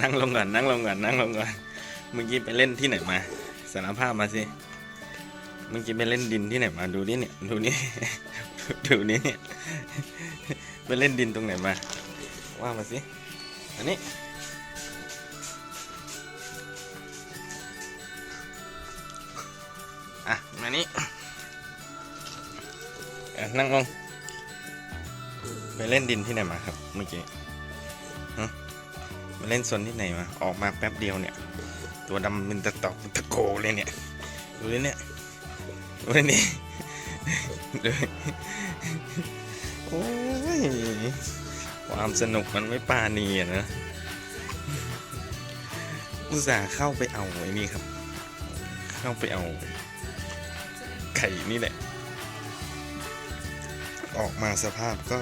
นั่งลงก่อนนั่งลงก่อนนั่งลงก่อนเมื่อกี้ไปเล่นที่ไหนมาสารภาพมาสิเมื่อกี้ไปเล่นดินที่ไหนมาดูนี่เนี่ยดูนี่ดูนี่เนี่ยไปเล่นดินตรงไหนมาว่ามาสิอันนี้อะมานี่นั่งลงไปเล่นดินที่ไหนมาครับเมื่อกี้ มาเล่นซนที่ไหนมา ออกมาแป๊บเดียวเนี่ย ตัวดำเป็นตะตอกตะโกเลยเนี่ย ดูเลยเนี่ย ดูเลยนี่ดูโอ้ย ความสนุกมันไม่ปานีอะนะอุตส่าห์เข้าไปเอาไอ้นี่ครับ เข้าไปเอา ไข่นี่แหละ ออกมาสภาพก็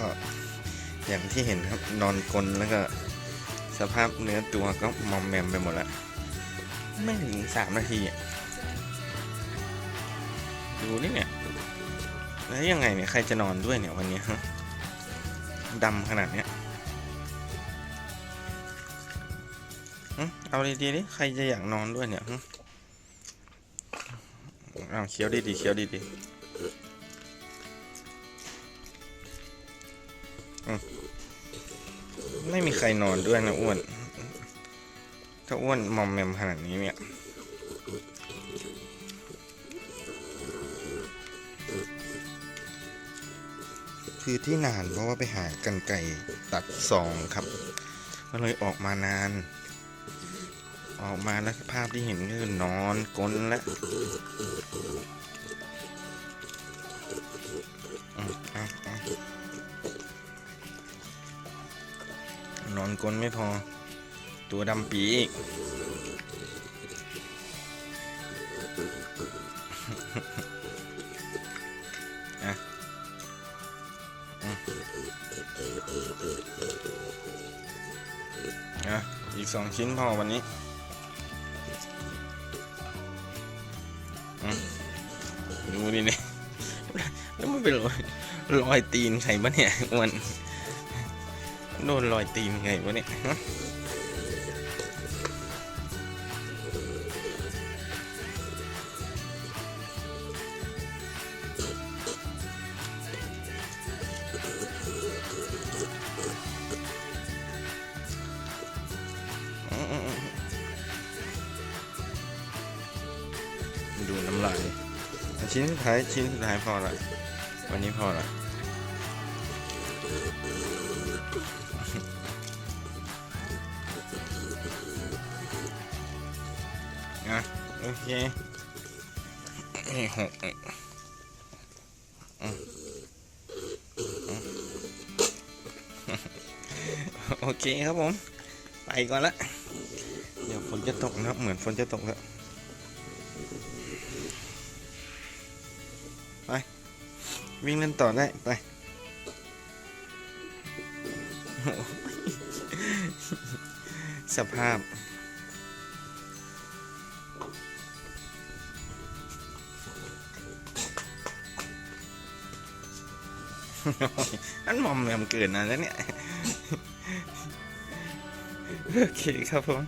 อย่างที่เห็นครับนอนกลนแล้วก็ สภาพเนื้อตัวก็มอมแมมไปหมดล้วไม่ถึงสามนาทีอะดูนี่เนี่ย แล้วยังไงเนี่ยใครจะนอนด้วยเนี่ยวันนี้ฮะดำขนาดเนี้ยเอาดีๆดิใครจะอยากนอนด้วยเนี่ยเอาเคี้ยวดีๆเคี้ยวดีๆอืม ไม่มีใครนอนด้วยนะอ้วน ถ้าอ้วนมอมแมมขนาดนี้เนี่ยคือที่นานเพราะว่าไปหากันไก่ตัดซองครับก็เลยออกมานาน ออกมาแล้วภาพที่เห็นก็คือนอนกลนแล้ว อนกลนไม่พอ ตัวดำปีอีกอะอะอีกสองชิ้นพอวันนี้ดูดิเนี่ยแล้วมันเป็นรอยรอยตีนใครปะเนี่ยวัน โดนรอยตีนไงวะเนี่ยดูน้ำลายชิ้นสุดท้ายชิ้นสุดท้ายพอละวันนี้พอละ เคนี่หกโอเคครับผม ไปก่อนละ เดี๋ยวฝนจะตกนะเหมือนฝนจะตกแล้วไป วิ่งเล่นต่อได้ ไปสภาพ อันมอมแมมเกินนะแล้วเนี่ย โอเคครับผม